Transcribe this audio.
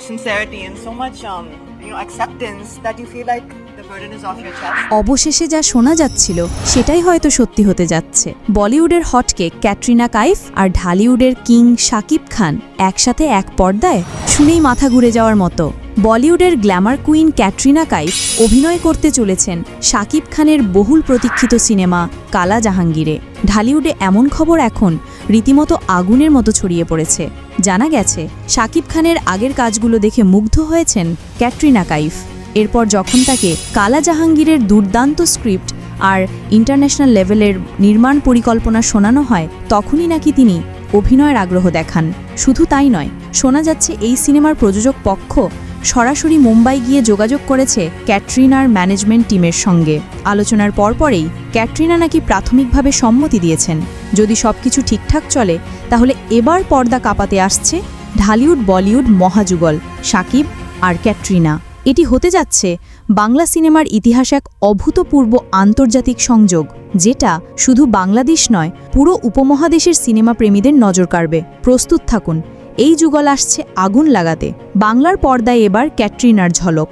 sincerity and so much, um, you know, acceptance that you feel like. অবশেষে যা শোনা যাচ্ছিল সেটাই হয়তো সত্যি হতে যাচ্ছে বলিউডের হটকে ক্যাটরিনা কাইফ আর ঢালিউডের কিং শাকিব খান একসাথে এক পর্দায় শুনেই মাথা ঘুরে যাওয়ার মতো বলিউডের গ্ল্যামার কুইন ক্যাটরিনা কাইফ অভিনয় করতে চলেছেন শাকিব খানের বহুল প্রতীক্ষিত সিনেমা কালা জাহাঙ্গীরে। ঢালিউডে এমন খবর এখন রীতিমতো আগুনের মতো ছড়িয়ে পড়েছে। জানা গেছে, শাকিব খানের আগের কাজগুলো দেখে মুগ্ধ হয়েছেন ক্যাটরিনা কাইফ। এরপর যখন তাকে কালা জাহাঙ্গীরের দুর্দান্ত স্ক্রিপ্ট আর ইন্টারন্যাশনাল লেভেলের নির্মাণ পরিকল্পনা শোনানো হয়, তখনই নাকি তিনি অভিনয়ের আগ্রহ দেখান। শুধু তাই নয়, শোনা যাচ্ছে এই সিনেমার প্রযোজক পক্ষ সরাসরি মুম্বাই গিয়ে যোগাযোগ করেছে ক্যাটরিনার ম্যানেজমেন্ট টিমের সঙ্গে। আলোচনার পরপরেই ক্যাটরিনা নাকি প্রাথমিকভাবে সম্মতি দিয়েছেন। যদি সবকিছু ঠিকঠাক চলে, তাহলে এবার পর্দা কাঁপাতে আসছে ঢালিউড, বলিউড মহাযুগল সাকিব আর ক্যাটরিনা। এটি হতে যাচ্ছে বাংলা সিনেমার ইতিহাস এক অভূতপূর্ব আন্তর্জাতিক সংযোগ, যেটা শুধু বাংলাদেশ নয়, পুরো উপমহাদেশের সিনেমা প্রেমীদের নজর কাড়বে। প্রস্তুত থাকুন এই যুগল আসছে আগুন লাগাতে। বাংলার পর্দায় এবার ক্যাটরিনার ঝলক।